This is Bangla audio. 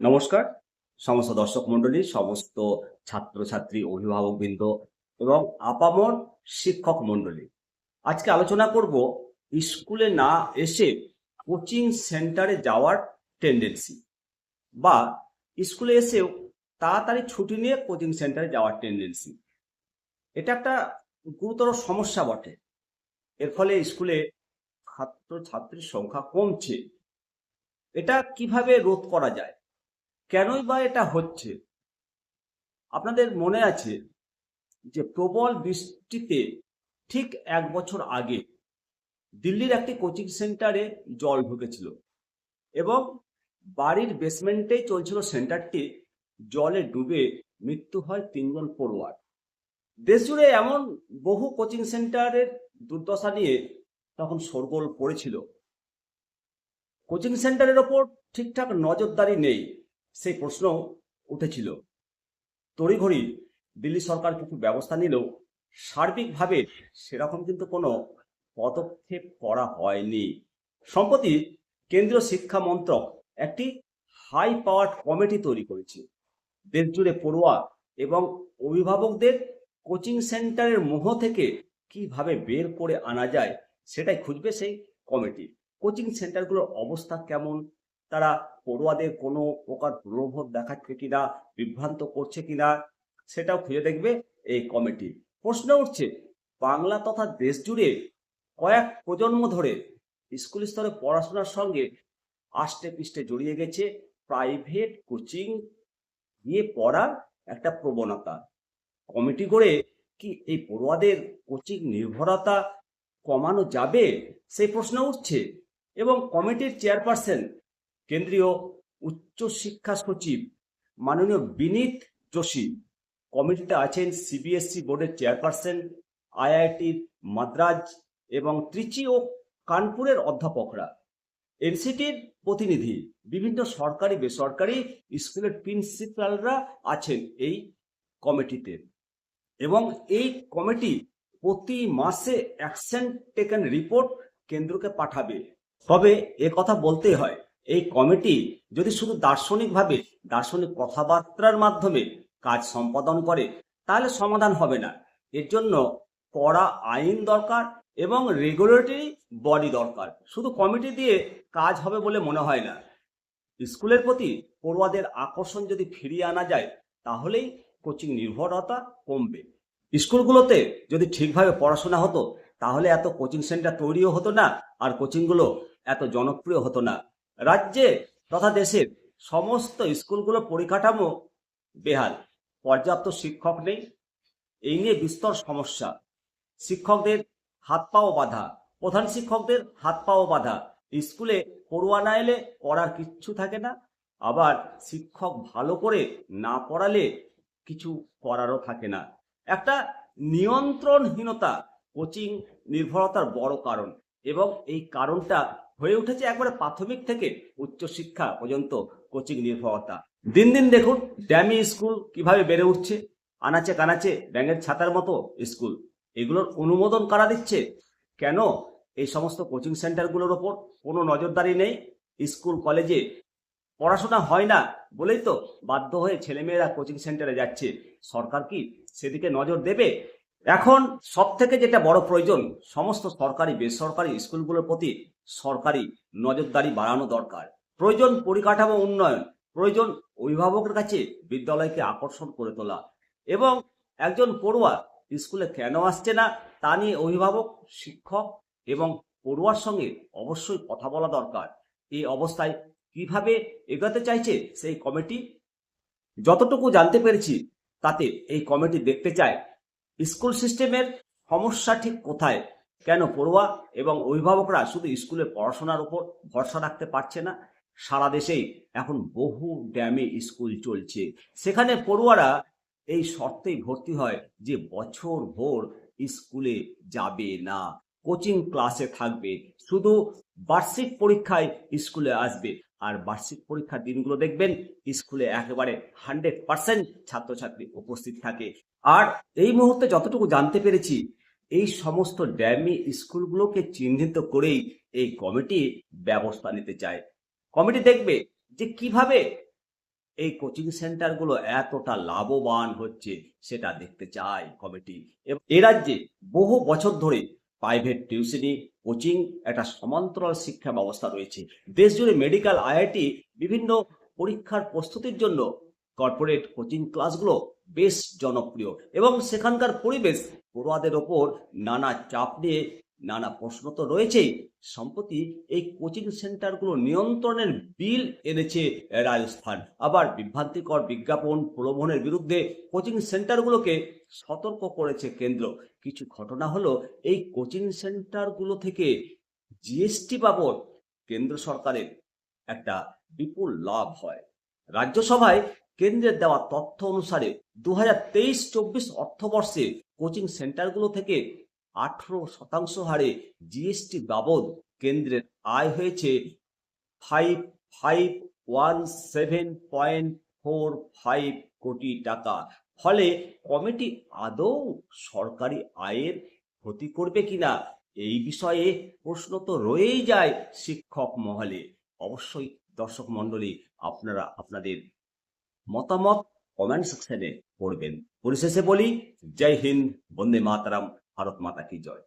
নমস্কার। সমস্ত দর্শক মন্ডলী, সমস্ত ছাত্রছাত্রী, অভিভাবকবৃন্দ এবং আপামর শিক্ষক মন্ডলী, আজকে আলোচনা করব স্কুলে না এসে কোচিং সেন্টারে যাওয়ার টেন্ডেন্সি বা স্কুলে এসেও তাড়াতাড়ি ছুটি নিয়ে কোচিং সেন্টারে যাওয়ার টেন্ডেন্সি এটা একটা গুরুতর সমস্যা বটে। এর ফলে স্কুলে ছাত্র ছাত্রীর সংখ্যা কমছে। এটা কীভাবে রোধ করা যায়? কেনই বা এটা হচ্ছে? আপনাদের মনে আছে যে প্রবল বৃষ্টিতে ঠিক এক বছর আগে দিল্লির একটি কোচিং সেন্টারে জল ঢুকেছিল এবং বাড়ির বেসমেন্টেই চলছিল সেন্টারটি জলে ডুবে মৃত্যু হয় তিনজন পড়ুয়ার। দেশজুড়ে এমন বহু কোচিং সেন্টারের দুর্দশা নিয়ে তখন শোরগোল পড়েছিল। কোচিং সেন্টারের ওপর ঠিকঠাক নজরদারি নেই। সেই প্রশ্ন উঠেছিল। তড়িঘড়ি দিল্লি সরকার কিছু ব্যবস্থা নিলেও সার্বিকভাবে সেরকম কিন্তু কোনো পদক্ষেপ করা হয়নি। সম্প্রতি কেন্দ্রীয় শিক্ষা মন্ত্রক একটি হাই পাওয়ার কমিটি তৈরি করেছে। দেশজুড়ে পড়ুয়া এবং অভিভাবকদের কোচিং সেন্টারের মোহ থেকে কীভাবে বের করে আনা যায় সেটাই খুঁজবে সেই কমিটি কোচিং সেন্টারগুলোর অবস্থা কেমন? তারা পড়ুয়াদের কোনো প্রকার প্রলোভন দেখাচ্ছে কিনা, বিভ্রান্ত করছে কিনা, সেটাও খুঁজে দেখবে এই কমিটি। প্রশ্ন উঠছে, বাংলা তথা দেশ জুড়ে কয়েক প্রজন্ম ধরে স্কুল স্তরে পড়াশোনার সঙ্গে আষ্টে পিষ্টে জড়িয়ে গেছে প্রাইভেট কোচিং গিয়ে পড়ার একটা প্রবণতা। কমিটি করে কি এই পড়ুয়াদের কোচিং নির্ভরতা কমানো যাবে? সেই প্রশ্ন উঠছে এবং কমিটির চেয়ারপারসন কেন্দ্রীয় উচ্চশিক্ষা সচিব মাননীয় বিনীত যোশী, কমিটিতে আছেন সিবিএসসি বোর্ডের চেয়ারপারসন, আইআইটি মাদ্রাজ এবং ত্রিচি ও কানপুরের অধ্যাপকরা। এনসিটির প্রতিনিধি, বিভিন্ন সরকারি, বেসরকারি স্কুলের প্রিন্সিপালরা আছেন এই কমিটিতে এবং এই কমিটি প্রতি মাসে অ্যাকশন টেকেন রিপোর্ট কেন্দ্রকে পাঠাবে। তবে কথা বলতেই হয় এই কমিটি যদি শুধু দার্শনিকভাবে, দার্শনিক কথাবার্তার মাধ্যমে কাজ সম্পাদন করে, তাহলে সমাধান হবে না। এর জন্য কড়া আইন দরকার এবং রেগুলেটরি বডি দরকার। শুধু কমিটি দিয়ে কাজ হবে বলে মনে হয় না। স্কুলের প্রতি পড়ুয়াদের আকর্ষণ যদি ফিরিয়ে আনা যায়, তাহলেই কোচিং নির্ভরতা কমবে। স্কুলগুলোতে যদি ঠিকভাবে পড়াশোনা হতো, তাহলে এত কোচিং সেন্টার তৈরিও হতো না, আর কোচিংগুলো এত জনপ্রিয় হতো না। রাজ্যে তথা দেশের সমস্ত স্কুলগুলো পরিকাঠামো বেহাল। পর্যাপ্ত শিক্ষক নেই। এই নিয়ে বিস্তর সমস্যা। শিক্ষকদের হাত পাও বাধা। প্রধান শিক্ষকদের হাত পাও বাধা। স্কুলে পড়ুয়া না এলে পড়ার কিচ্ছু থাকে না। আবার শিক্ষক ভালো করে না পড়ালে কিছু করারও থাকে না। একটা নিয়ন্ত্রণহীনতা কোচিং নির্ভরতার বড় কারণ। এবং এই কারণটা হয়ে উঠেছে একবারে প্রাথমিক থেকে উচ্চশিক্ষা পর্যন্ত কোচিং নির্ভরতা। দিন দিন দেখুন, ড্যামি স্কুল কীভাবে বেড়ে উঠছে, আনাচে কানাচে ব্যাঙের ছাতার মতো স্কুল। এগুলোর অনুমোদন কারা দিচ্ছে? কেন এই সমস্ত কোচিং সেন্টারগুলোর ওপর কোনো নজরদারি নেই? স্কুল, কলেজে পড়াশোনা হয় না বলেই তো বাধ্য হয়ে ছেলেমেয়েরা কোচিং সেন্টারে যাচ্ছে। সরকার কি সেদিকে নজর দেবে? এখন সব থেকে যেটা বড় প্রয়োজন, সমস্ত সরকারি, বেসরকারি স্কুলগুলোর প্রতি সরকারি নজরদারি বাড়ানো দরকার। প্রয়োজন পরিকাঠামো উন্নয়ন, প্রয়োজন অভিভাবকের কাছে বিদ্যালয়কে আকর্ষণ করে তোলা এবং একজন পড়ুয়া স্কুলে কেন আসছে না, তা নিয়ে অভিভাবক, শিক্ষক এবং পড়ুয়ার সঙ্গে অবশ্যই কথা বলা দরকার। এই অবস্থায় কীভাবে এগোতে চাইছে সেই কমিটি? যতটুকু জানতে পেরেছি, তাতে এই কমিটি দেখতে চায়। স্কুল সিস্টেমের সমস্যা ঠিক কোথায়? কেন পড়ুয়া এবং অভিভাবকরা শুধু স্কুলে পড়াশোনার উপর ভরসা রাখতে পারছে না? সারা দেশেই এখন বহু ড্যামে স্কুল চলছে। সেখানে পড়ুয়ারা এই শর্তেই ভর্তি হয় যে বছর ভোর স্কুলে যাবে না। কোচিং ক্লাসে থাকবে। শুধু বার্ষিক পরীক্ষায় স্কুলে আসবে। আর বার্ষিক পরীক্ষার দিনগুলো দেখবেন, স্কুলে একেবারে হান্ড্রেড পার্সেন্ট ছাত্রছাত্রী উপস্থিত থাকে। আর এই মুহূর্তে যতটুকু জানতে পেরেছি, এই সমস্ত ড্যামি স্কুলগুলোকে চিহ্নিত করেই এই কমিটি ব্যবস্থা নিতে চায়। কমিটি দেখবে যে কীভাবে এই কোচিং সেন্টারগুলো এতটা লাভবান হচ্ছে, সেটা দেখতে চায় কমিটি। এ রাজ্যে বহু বছর ধরে প্রাইভেট টিউশনি, কোচিং একটা সমান্তরাল শিক্ষা ব্যবস্থা রয়েছে। দেশ জুড়ে মেডিকেল, আইআইটি বিভিন্ন পরীক্ষার প্রস্তুতির জন্য কর্পোরেট কোচিং ক্লাসগুলো বেশ জনপ্রিয়। এবং সেখানকার পরিবেশ পড়ুয়াদের ওপর নানা চাপ নিয়ে নানা প্রশ্ন তো রয়েছেই। সম্প্রতি এই কোচিং সেন্টারগুলো নিয়ন্ত্রণের বিল এনেছে রাজস্থান। আবার বিভ্রান্তিকর বিজ্ঞাপন প্রলোভনের বিরুদ্ধে কোচিং সেন্টারগুলোকে সতর্ক করেছে কেন্দ্র। কিছু ঘটনা হলো, এই কোচিং সেন্টারগুলো থেকে জিএসটি বাবদ কেন্দ্র সরকারের একটা বিপুল লাভ হয়। রাজ্যসভায় কেন্দ্রের দেওয়া তথ্য অনুসারে দু হাজার তেইশ চব্বিশ অর্থবর্ষে কোচিং সেন্টারগুলো থেকে আঠেরো শতাংশ হারে জিএসটি বাবদ কেন্দ্রের আয় হয়েছে five five one seven point four five crore টাকা। ফলে কমিটি আদৌ সরকারি আয়ের ক্ষতি করবে কিনা, এই বিষয়ে প্রশ্ন তো রয়েই যায় শিক্ষক মহলে। অবশ্যই দর্শক মণ্ডলী, আপনারা আপনাদের মতামত কমেন্ট সেকশনে করবেন পরিশেষে বলি, জয় হিন্দ, বন্দে মাতারাম। ভারত মাতা কি জয়?